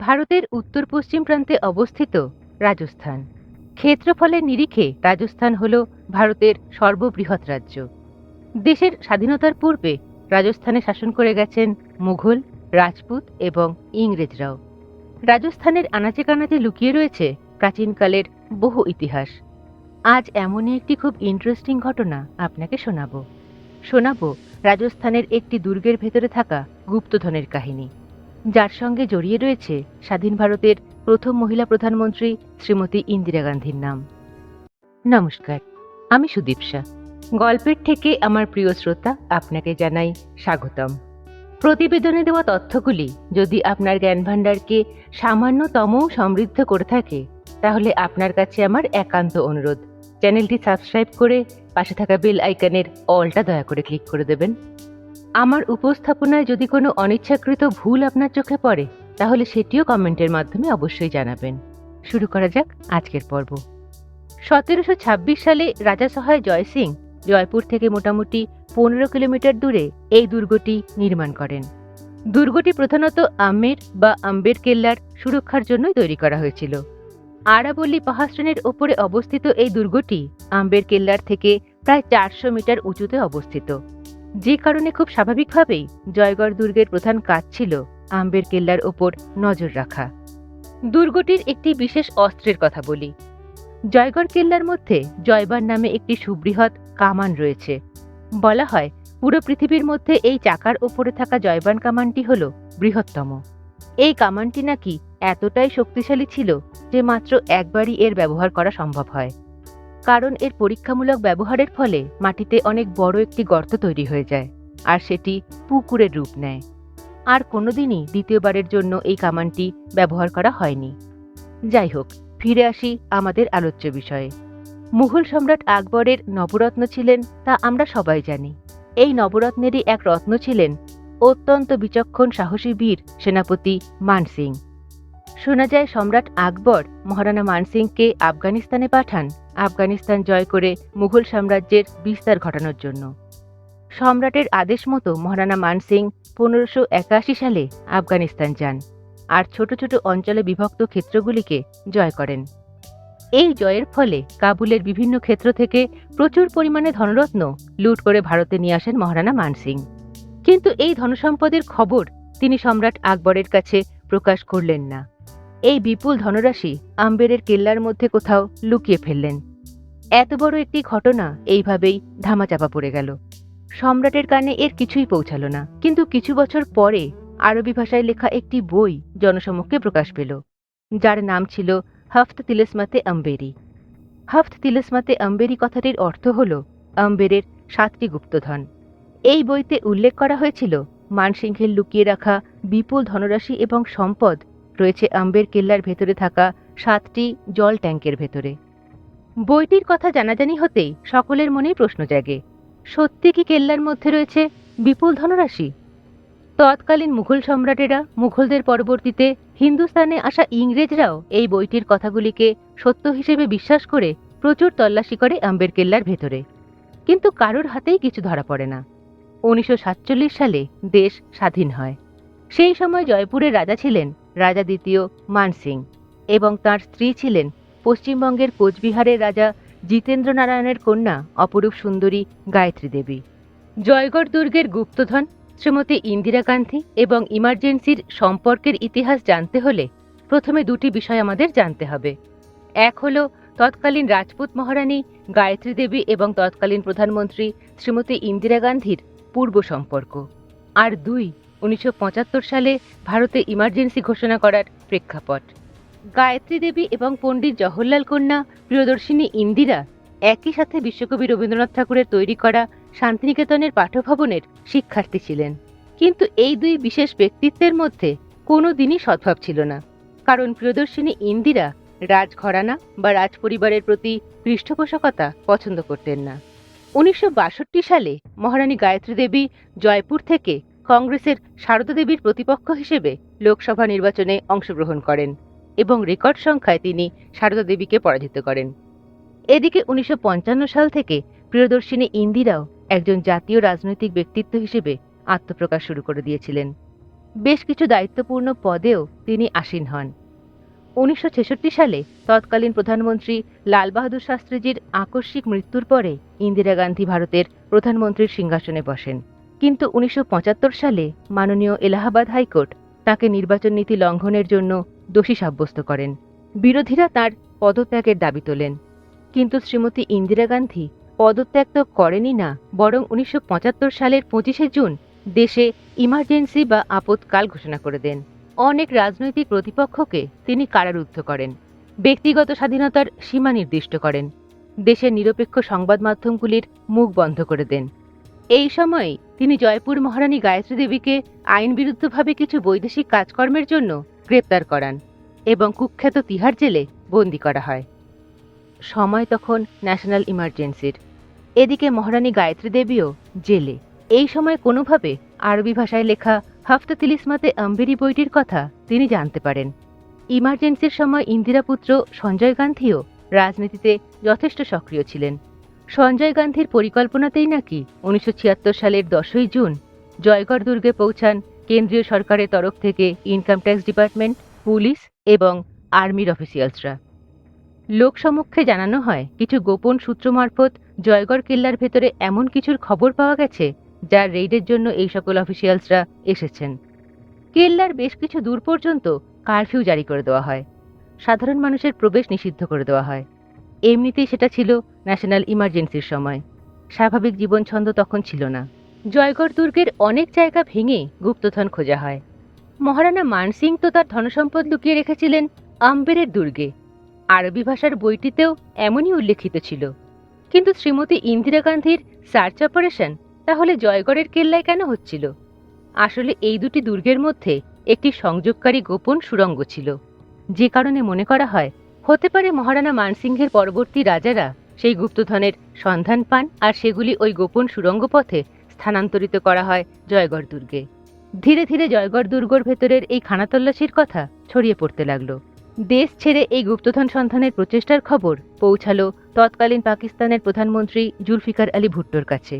ভারতের উত্তর পশ্চিম প্রান্তে অবস্থিত রাজস্থান। ক্ষেত্রফলের নিরিখে রাজস্থান হল ভারতের সর্ববৃহৎ রাজ্য। দেশের স্বাধীনতার পূর্বে রাজস্থানে শাসন করে গেছেন মুঘল, রাজপুত এবং ইংরেজরাও। রাজস্থানের আনাচে কানাচে লুকিয়ে রয়েছে প্রাচীনকালের বহু ইতিহাস। আজ এমনই একটি খুব ইন্টারেস্টিং ঘটনা আপনাকে শোনাবো। শোনাবো রাজস্থানের একটি দুর্গের ভেতরে থাকা গুপ্তধনের কাহিনী। যার সঙ্গে জড়িয়ে রয়েছে স্বাধীন ভারতের প্রথম মহিলা প্রধানমন্ত্রী শ্রীমতী ইন্দিরা গান্ধীর নাম। নমস্কার, আমি সুদীপসা গল্পের থেকে আমার প্রিয় শ্রোতা আপনাকে জানাই স্বাগতম। প্রতিবেদনে দেওয়া তথ্যগুলি যদি আপনার জ্ঞানভাণ্ডারকে সামান্যতম সমৃদ্ধ করে থাকে, তাহলে আপনার কাছে আমার একান্ত অনুরোধ। চ্যানেলটি সাবস্ক্রাইব করে পাশে থাকা বেল আইকনের অলটা দয়া করে ক্লিক করে দেবেন। আমার উপস্থাপনায় যদি কোনো অনিচ্ছাকৃত ভুল আপনার চোখে পড়ে, তাহলে সেটিও কমেন্টের মাধ্যমে অবশ্যই জানাবেন। শুরু করা যাক আজকের পর্ব। সতেরোশো ছাব্বিশ সালে রাজা সহায় জয় সিং জয়পুর থেকে মোটামুটি পনেরো কিলোমিটার দূরে এই দুর্গটি নির্মাণ করেন। দুর্গটি প্রধানত আমের বা আম্বের কেল্লার সুরক্ষার জন্যই তৈরি করা হয়েছিল। আরাবল্লী পাহাড় শ্রেণির ওপরে অবস্থিত এই দুর্গটি আম্বের কেল্লার থেকে প্রায় চারশো মিটার উঁচুতে অবস্থিত। যে কারণে খুব স্বাভাবিকভাবেই জয়গড় দুর্গের প্রধান কাজ ছিল আম্বের কেল্লার ওপর নজর রাখা। দুর্গটির একটি বিশেষ অস্ত্রের কথা বলি। জয়গড় কেল্লার মধ্যে জয়বার নামে একটি সুবৃহৎ কামান রয়েছে। বলা হয়, পুরো পৃথিবীর মধ্যে এই চাকার ওপরে থাকা জয়বান কামানটি হল বৃহত্তম। এই কামানটি নাকি এতটাই শক্তিশালী ছিল যে মাত্র একবারই এর ব্যবহার করা সম্ভব হয়। কারণ এর পরীক্ষামূলক ব্যবহারের ফলে মাটিতে অনেক বড় একটি গর্ত তৈরি হয়ে যায়, আর সেটি পুকুরের রূপ নেয়। আর কোনোদিনই দ্বিতীয়বারের জন্য এই কামানটি ব্যবহার করা হয়নি। যাই হোক, ফিরে আসি আমাদের আলোচ্য বিষয়ে। মুঘল সম্রাট আকবরের নবরত্ন ছিলেন তা আমরা সবাই জানি। এই নবরত্নেরই এক রত্ন ছিলেন অত্যন্ত বিচক্ষণ সাহসী বীর সেনাপতি মানসিং। শোনা যায় সম্রাট আকবর মহারানা মানসিংকে আফগানিস্তানে পাঠান আফগানিস্তান জয় করে মুঘল সাম্রাজ্যের বিস্তার ঘটানোর জন্য। সম্রাটের আদেশ মতো মহারানা মানসিং পনেরোশো একাশি সালে আফগানিস্তান যান আর ছোট ছোট অঞ্চলে বিভক্ত ক্ষেত্রগুলিকে জয় করেন। এই জয়ের ফলে কাবুলের বিভিন্ন ক্ষেত্র থেকে প্রচুর পরিমাণে ধনরত্ন লুট করে ভারতে নিয়ে আসেন মহারানা মানসিং কিন্তু এই ধনসম্পদের খবর তিনি সম্রাট আকবরের কাছে প্রকাশ করলেন না। এই বিপুল ধনরাশি আম্বেরের কেল্লার মধ্যে কোথাও লুকিয়ে ফেললেন। এত বড় একটি ঘটনা এইভাবেই ধামাচাপা পড়ে গেল। সম্রাটের কানে এর কিছুই পৌঁছালো না। কিন্তু কিছু বছর পরে আরবি ভাষায় লেখা একটি বই জনসমক্ষে প্রকাশ পেল। যার নাম ছিল হফত তিলেসমাতে আম্বেরি। হফত তিলেসমাতে আম্বেরি কথাটির অর্থ হল আম্বেরের সাতটি গুপ্তধন। এই বইতে উল্লেখ করা হয়েছিল মানসিংহের লুকিয়ে রাখা বিপুল ধনরাশি এবং সম্পদ রয়েছে আম্বের কেল্লার ভেতরে থাকা সাতটি জল ট্যাঙ্কের ভেতরে। বইটির কথা জানাজানি হতেই সকলের মনেই প্রশ্ন জাগে, সত্যি কি কেল্লার মধ্যে রয়েছে বিপুল ধনরাশি? তৎকালীন মুঘল সম্রাটেরা মুঘলদের পরবর্তীতে হিন্দুস্তানে আসা ইংরেজরাও এই বইটির কথাগুলিকে সত্য হিসেবে বিশ্বাস করে প্রচুর তল্লাশি করে আম্বের কেল্লার ভেতরে। কিন্তু কারোর হাতেই কিছু ধরা পড়ে না। উনিশশো সাতচল্লিশ সালে দেশ স্বাধীন হয়। সেই সময় জয়পুরের রাজা ছিলেন রাজা দ্বিতীয় মানসিং এবং তার স্ত্রী ছিলেন পশ্চিমবঙ্গের কোচবিহারের রাজা জিতেন্দ্র নারায়ণের কন্যা অপরূপ সুন্দরী গায়ত্রী দেবী। জয়গড় দুর্গের গুপ্তধন শ্রীমতী ইন্দিরা গান্ধী এবং ইমার্জেন্সির সম্পর্কের ইতিহাস জানতে হলে প্রথমে দুটি বিষয় আমাদের জানতে হবে। এক হলো তৎকালীন রাজপুত মহারানী গায়ত্রী দেবী এবং তৎকালীন প্রধানমন্ত্রী শ্রীমতী ইন্দিরা গান্ধীর পূর্ব সম্পর্ক। আর দুই উনিশশো পঁচাত্তর সালে ভারতে ইমার্জেন্সি ঘোষণা করার প্রেক্ষাপট। গায়ত্রী দেবী এবং পণ্ডিত জওহরলাল কন্যা, প্রিয়দর্শিনী ইন্দিরা একই সাথে বিশ্বকবি রবীন্দ্রনাথ ঠাকুরের তৈরি করা শান্তিনিকেতনের পাঠভবনের শিক্ষার্থী ছিলেন। কিন্তু এই দুই বিশেষ ব্যক্তিত্বের মধ্যে কোনো দিনই সদ্ভাব ছিল না। কারণ প্রিয়দর্শিনী ইন্দিরা রাজঘরানা বা রাজপরিবারের প্রতি পৃষ্ঠপোষকতা পছন্দ করতেন না। উনিশশো বাষট্টি সালে মহারানী গায়ত্রী দেবী জয়পুর থেকে কংগ্রেসের সারদা দেবীর প্রতিপক্ষ হিসেবে লোকসভা নির্বাচনে অংশগ্রহণ করেন এবং রেকর্ড সংখ্যায় তিনি সারদা দেবীকে পরাজিত করেন। এদিকে উনিশশো পঞ্চান্ন সাল থেকে প্রিয়দর্শিনী ইন্দিরাও একজন জাতীয় রাজনৈতিক ব্যক্তিত্ব হিসেবে আত্মপ্রকাশ শুরু করে দিয়েছিলেন। বেশ কিছু দায়িত্বপূর্ণ পদেও তিনি আসীন হন। উনিশশো ছেষট্টি সালে তৎকালীন প্রধানমন্ত্রী লাল বাহাদুর শাস্ত্রীজির আকস্মিক মৃত্যুর পরে ইন্দিরা গান্ধী ভারতের প্রধানমন্ত্রীর সিংহাসনে বসেন। কিন্তু উনিশশো পঁচাত্তর সালে মাননীয় এলাহাবাদ হাইকোর্ট তাকে নির্বাচন নীতি লঙ্ঘনের জন্য দোষী সাব্যস্ত করেন। বিরোধীরা তার পদত্যাগের দাবি তোলেন। কিন্তু শ্রীমতী ইন্দিরা গান্ধী পদত্যাগ তো করেনই না, বরং উনিশশো পঁচাত্তর সালের পঁচিশে জুন দেশে ইমার্জেন্সি বা আপৎকাল ঘোষণা করে দেন। অনেক রাজনৈতিক প্রতিপক্ষকে তিনি কারারুদ্ধ করেন। ব্যক্তিগত স্বাধীনতার সীমা নির্দিষ্ট করেন। দেশের নিরপেক্ষ সংবাদ মাধ্যমগুলির মুখ বন্ধ করে দেন। এই সময়ে তিনি জয়পুর মহারানী গায়ত্রী দেবীকে আইনবিরুদ্ধভাবে কিছু বৈদেশিক কাজকর্মের জন্য গ্রেপ্তার করান এবং কুখ্যাত তিহার জেলে বন্দি করা হয়। সময় তখন ন্যাশনাল ইমার্জেন্সির। এদিকে মহারানী গায়ত্রী দেবীও জেলে। এই সময় কোনোভাবে আরবি ভাষায় লেখা হাফতা তিলিসমাতে আম্বেরি বইটির কথা তিনি জানতে পারেন। ইমার্জেন্সির সময় ইন্দিরা পুত্র সঞ্জয় গান্ধীও রাজনীতিতে যথেষ্ট সক্রিয় ছিলেন। সঞ্জয় গান্ধীর পরিকল্পনাতেই নাকি উনিশশো ছিয়াত্তর সালের দশই জুন জয়গড় দুর্গে পৌঁছান কেন্দ্রীয় সরকারের তরফ থেকে ইনকাম ট্যাক্স ডিপার্টমেন্ট পুলিশ এবং আর্মির অফিসিয়ালসরা লোকসমক্ষে জানানো হয়, কিছু গোপন সূত্র মারফত জয়গড় কেল্লার ভেতরে এমন কিছুর খবর পাওয়া গেছে যার রেইডের জন্য এই সকল অফিসিয়ালসরা এসেছেন। কেল্লার বেশ কিছু দূর পর্যন্ত কারফিউ জারি করে দেওয়া হয়। সাধারণ মানুষের প্রবেশ নিষিদ্ধ করে দেওয়া হয়। এমনিতেই সেটা ছিল ন্যাশনাল ইমার্জেন্সির সময়। স্বাভাবিক জীবন ছন্দ তখন ছিল না। জয়গড় দুর্গের অনেক জায়গা ভেঙে গুপ্তধন খোঁজা হয়। মহারানা মানসিং তো তার ধনসম্পদ লুকিয়ে রেখেছিলেন আম্বেরের দুর্গে। আরবি ভাষার বইটিতেও এমনই উল্লেখিত ছিল। কিন্তু শ্রীমতী ইন্দিরা গান্ধীর সার্চ অপারেশন তাহলে জয়গড়ের কেল্লায় কেন হচ্ছিল? আসলে এই দুটি দুর্গের মধ্যে একটি সংযোগকারী গোপন সুড়ঙ্গ ছিল। যে কারণে মনে করা হয় হতে পারে মহারানা মানসিংহের পরবর্তী রাজারা সেই গুপ্তধনের সন্ধান পান আর সেগুলি ওই গোপন সুড়ঙ্গ পথে স্থানান্তরিত করা হয় জয়গড় দুর্গে ধীরে ধীরে জয়গড় দুর্গর ভেতরের এই খানাতল্লাশির কথা ছড়িয়ে পড়তে লাগল। দেশ ছেড়ে এই গুপ্তধন সন্ধানের প্রচেষ্টার খবর পৌঁছালো তৎকালীন পাকিস্তানের প্রধানমন্ত্রী জুলফিকার আলী ভুট্টোর কাছে।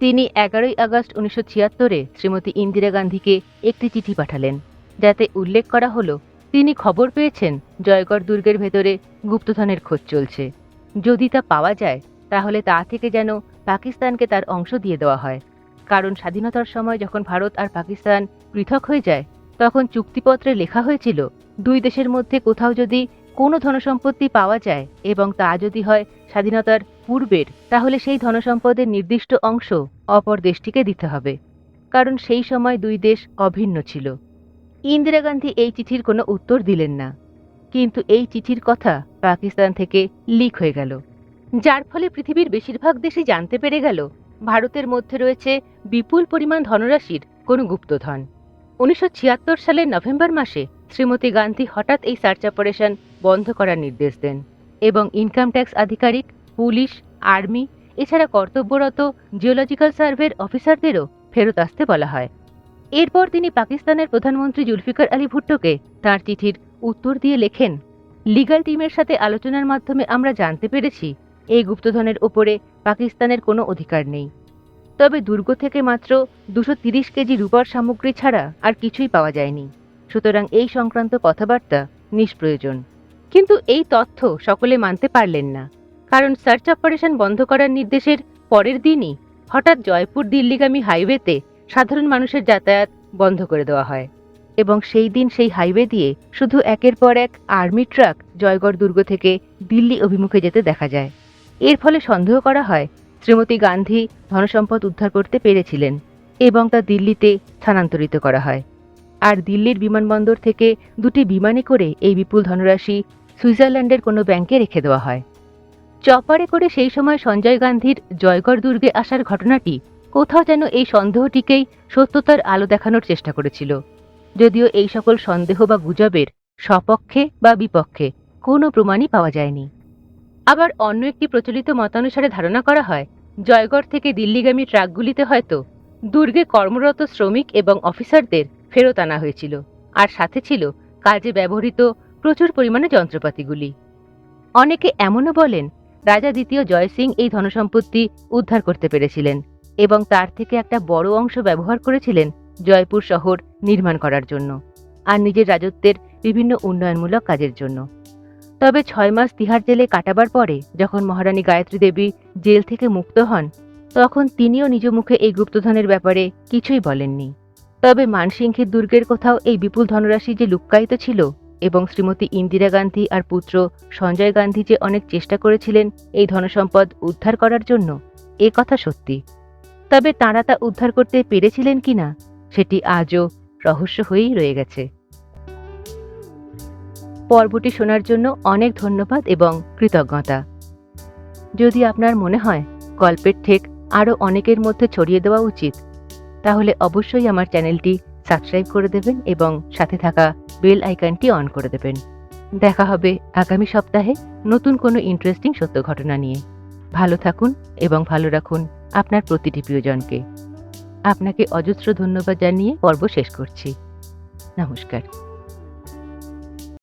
তিনি এগারোই আগস্ট উনিশশো ছিয়াত্তরে শ্রীমতী ইন্দিরা গান্ধীকে একটি চিঠি পাঠালেন, যাতে উল্লেখ করা হলো তিনি খবর পেয়েছেন জয়গড় দুর্গের ভেতরে গুপ্তধনের খোঁজ চলছে। যদি তা পাওয়া যায়, তাহলে তা থেকে যেন পাকিস্তানকে তার অংশ দিয়ে দেওয়া হয়। কারণ স্বাধীনতার সময় যখন ভারত আর পাকিস্তান পৃথক হয়ে যায়, তখন চুক্তিপত্রে লেখা হয়েছিল, দুই দেশের মধ্যে কোথাও যদি কোনো ধনসম্পত্তি পাওয়া যায় এবং তা যদি হয় স্বাধীনতার পূর্বের, তাহলে সেই ধনসম্পদের নির্দিষ্ট অংশ অপর দেশটিকে দিতে হবে। কারণ সেই সময় দুই দেশ অভিন্ন ছিল। ইন্দিরা গান্ধী এই চিঠির কোনো উত্তর দিলেন না। কিন্তু এই চিঠির কথা পাকিস্তান থেকে লিক হয়ে গেল। যার ফলে পৃথিবীর বেশিরভাগ দেশই জানতে পেরে গেল, ভারতের মধ্যে রয়েছে বিপুল পরিমাণ ধনরাশির কোনো গুপ্তধন। উনিশশো ছিয়াত্তর সালের নভেম্বর মাসে শ্রীমতী গান্ধী হঠাৎ এই সার্চ অপারেশন বন্ধ করার নির্দেশ দেন এবং ইনকাম ট্যাক্স আধিকারিক, পুলিশ, আর্মি, এছাড়া কর্তব্যরত জিওলজিক্যাল সার্ভের অফিসারদেরও ফেরত আসতে বলা হয়। এরপর তিনি পাকিস্তানের প্রধানমন্ত্রী জুলফিকার আলী ভুট্টোকে তাঁর চিঠির উত্তর দিয়ে লেখেন লিগ্যাল টিমের সাথে আলোচনার মাধ্যমে আমরা জানতে পেরেছি, এই গুপ্তধনের ওপরে পাকিস্তানের কোনো অধিকার নেই। তবে দুর্গ থেকে মাত্র দুশো তিরিশ কেজি রূপার সামগ্রী ছাড়া আর কিছুই পাওয়া যায়নি। সুতরাং এই সংক্রান্ত কথাবার্তা নিষ্প্রয়োজন। কিন্তু এই তথ্য সকলে মানতে পারলেন না, কারণ সার্চ অপারেশন বন্ধ করার নির্দেশের পরের দিনই হঠাৎ জয়পুর দিল্লিগামী হাইওয়েতে সাধারণ মানুষের যাতায়াত বন্ধ করে দেওয়া হয়। এবং সেই দিন সেই হাইওয়ে দিয়ে শুধু একের পর এক আর্মি ট্রাক জয়গড় দুর্গ থেকে দিল্লি অভিমুখে যেতে দেখা যায়। এর ফলে সন্দেহ করা হয়, শ্রীমতী গান্ধী ধনসম্পদ উদ্ধার করতে পেরেছিলেন এবং তা দিল্লিতে স্থানান্তরিত করা হয়। আর দিল্লির বিমানবন্দর থেকে দুটি বিমানে করে এই বিপুল ধনরাশি সুইজারল্যান্ডের কোনো ব্যাংকে রেখে দেওয়া হয়। চপারে করে সেই সময় সঞ্জয় গান্ধীর জয়গড় দুর্গে আসার ঘটনাটি কোথাও যেন এই সন্দেহটিকেই সত্যতার আলো দেখানোর চেষ্টা করেছিল। যদিও এই সকল সন্দেহ বা গুজবের সপক্ষে বা বিপক্ষে কোনো প্রমাণই পাওয়া যায়নি। আবার অন্য একটি প্রচলিত মতানুসারে ধারণা করা হয়, জয়গড় থেকে দিল্লিগামী ট্রাকগুলিতে হয়তো দুর্গে কর্মরত শ্রমিক এবং অফিসারদের ফেরত আনা হয়েছিল, আর সাথে ছিল কাজে ব্যবহৃত প্রচুর পরিমাণে যন্ত্রপাতিগুলি। অনেকে এমনও বলেন, রাজা দ্বিতীয় জয়সিং এই ধনসম্পত্তি উদ্ধার করতে পেরেছিলেন। এবং তার থেকে একটা বড় অংশ ব্যবহার করেছিলেন জয়পুর শহর নির্মাণ করার জন্য আর নিজের রাজত্বের বিভিন্ন উন্নয়নমূলক কাজের জন্য। তবে ছয় মাস তিহার জেলে কাটাবার পরে যখন মহারানী গায়ত্রী দেবী জেল থেকে মুক্ত হন, তখন তিনিও নিজ মুখে এই গুপ্তধনের ব্যাপারে কিছুই বলেননি। তবে মানসিংহের দুর্গের কোথাও এই বিপুল ধনরাশি যে লুক্কায়িত ছিল এবং শ্রীমতী ইন্দিরা গান্ধী আর পুত্র সঞ্জয় গান্ধী যে অনেক চেষ্টা করেছিলেন এই ধনসম্পদ উদ্ধার করার জন্য, এ কথা সত্যি। তবে তাঁরা তা উদ্ধার করতে পেরেছিলেন কিনা সেটি আজও রহস্য হয়েই রয়ে গেছে। পর্বটি শোনার জন্য অনেক ধন্যবাদ এবং কৃতজ্ঞতা। যদি আপনার মনে হয় গল্পের ঠেক আরও অনেকের মধ্যে ছড়িয়ে দেওয়া উচিত, তাহলে অবশ্যই আমার চ্যানেলটি সাবস্ক্রাইব করে দেবেন এবং সাথে থাকা বেল আইকনটি অন করে দেবেন। দেখা হবে আগামী সপ্তাহে নতুন কোনো ইন্টারেস্টিং সত্য ঘটনা নিয়ে। ভালো থাকুন এবং ভালো রাখুন। আপনার প্রতিটি প্রিয়জনকে। আপনাকে অজস্র ধন্যবাদ জানিয়ে পর্ব শেষ করছি। নমস্কার।